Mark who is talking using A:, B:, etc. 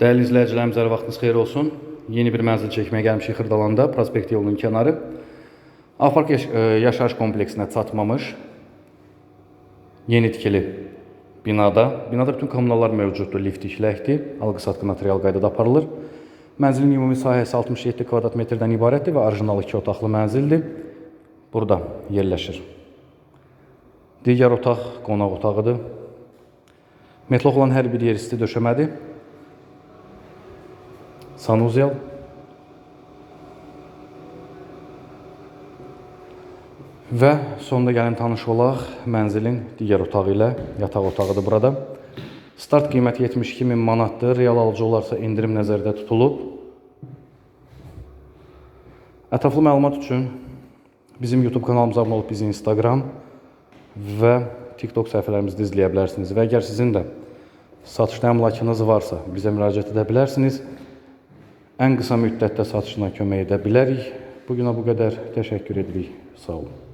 A: Dəyərli izləyicilərimiz, hər vaxtınız xeyir olsun. Yeni bir mənzil çəkməyə gəlmişik Xırdalanda, prospekt yolunun kənarı. Apark yaş e, yaşayış kompleksinə çatmamış yeni tikili binada. Binada bütün kommunallar mövcuddur, lift işləkdir, alqı-satqı notarial qaydada aparılır. Mənzilin ümumi sahəsi 67 kvadrat metrdən ibarətdir və orijinal 2 otaqlı mənzildir. Burada yerləşir. Digər otaq qonaq otağıdır. Metlıq olan hər bir yer isti döşəmədir. Sanuzel. Və sonda gəlin tanış olaq mənzilin digər otağı ilə, yataq otağıdır burada. Start qiyməti 72 min manatdır. Real alıcı olarsa endirim nəzərdə tutulub. Ətraflı məlumat üçün bizim YouTube kanalımıza abunə olub bizi Instagram və TikTok səhifələrimizdə izləyə bilərsiniz. Və əgər sizin də satışda əmlakınız varsa, bizə müraciət edə bilərsiniz. Ən qısa müddətdə satışına kömək edə bilərik. Bu günə bu qədər. Təşəkkür edirik. Sağ olun.